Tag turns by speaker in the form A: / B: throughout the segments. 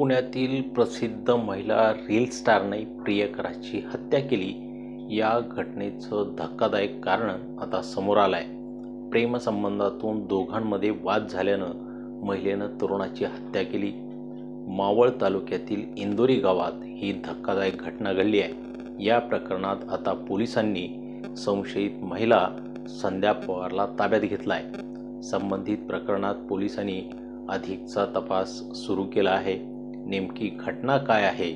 A: पुण्यातील प्रसिद्ध महिला रील स्टारने प्रियकराची हत्या केली. या घटनेचं धक्कादायक कारण आता समोर आलं आहे प्रेमसंबंधातून दोघांमध्ये वाद झाल्यानं महिलेनं तरुणाची हत्या केली. मावळ तालुक्यातील इंदोरी गावात ही धक्कादायक घटना घडली आहे. या प्रकरणात आता पोलिसांनी संशयित महिला संध्या पवारला ताब्यात घेतला आहे संबंधित प्रकरणात पोलिसांनी अधिकचा तपास सुरू केला आहे. नेमकी घटना काय आहे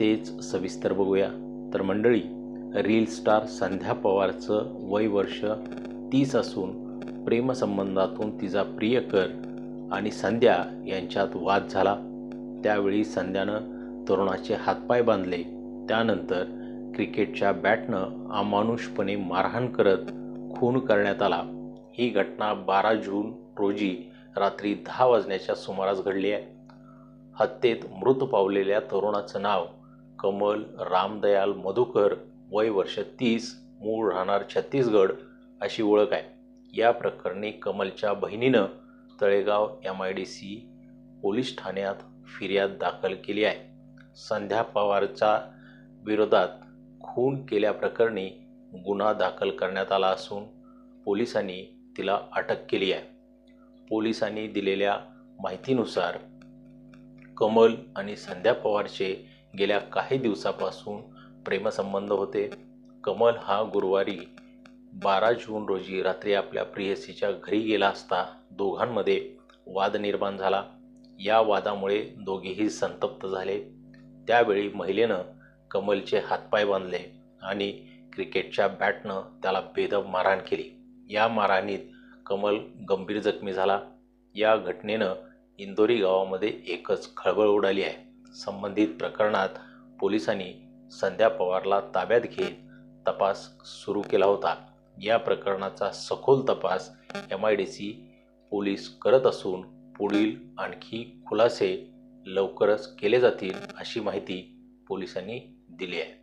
A: तेच सविस्तर बघूया. तर मंडळी रील स्टार संध्या पवारचं वय वर्ष तीस असून प्रेमसंबंधातून तिचा प्रियकर आणि संध्या यांच्यात वाद झाला. त्यावेळी संध्यानं तरुणाचे हातपाय बांधले. त्यानंतर क्रिकेटच्या बॅटनं अमानुषपणे मारहाण करत खून करण्यात आला. ही घटना बारा जून रोजी रात्री दहा वाजण्याच्या सुमारास घडली आहे. हत्येत मृत पावलेल्या तरुणाचं नाव कमल रामदयाल मधुकर वय वर्ष तीस मूळ राहणार छत्तीसगड अशी ओळख आहे. या प्रकरणी कमलच्या बहिणीनं Talegaon M I D C police ठाण्यात फिर्याद दाखल केली आहे. संध्या पवारच्या विरोधात खून केल्याप्रकरणी गुन्हा दाखल करण्यात आला असून पोलिसांनी तिला अटक केली आहे. पोलिसांनी दिलेल्या माहितीनुसार कमल आणि संध्या पवारचे गेल्या काही दिवसापासून प्रेमसंबंध होते. कमल हा गुरुवारी बारा जून रोजी रात्री आपल्या प्रियसीच्या घरी गेला असता दोघांमध्ये वाद निर्माण झाला. या वादामुळे दोघेही संतप्त झाले. त्यावेळी महिलेनं कमलचे हातपाय बांधले आणि क्रिकेटच्या बॅटनं त्याला बेदब मारहाण केली. या मारहाणीत कमल गंभीर जखमी झाला. या घटनेनं इंदोरी गावामध्ये एकच खळबळ उडाली आहे. संबंधित प्रकरणात पोलिसांनी संध्या पवारला ताब्यात घेत तपास सुरू केला होता. या प्रकरणाचा सखोल तपास M I D C police करत असून पुढील आणखी खुलासे लवकरच केले जातील अशी माहिती पोलिसांनी दिली आहे.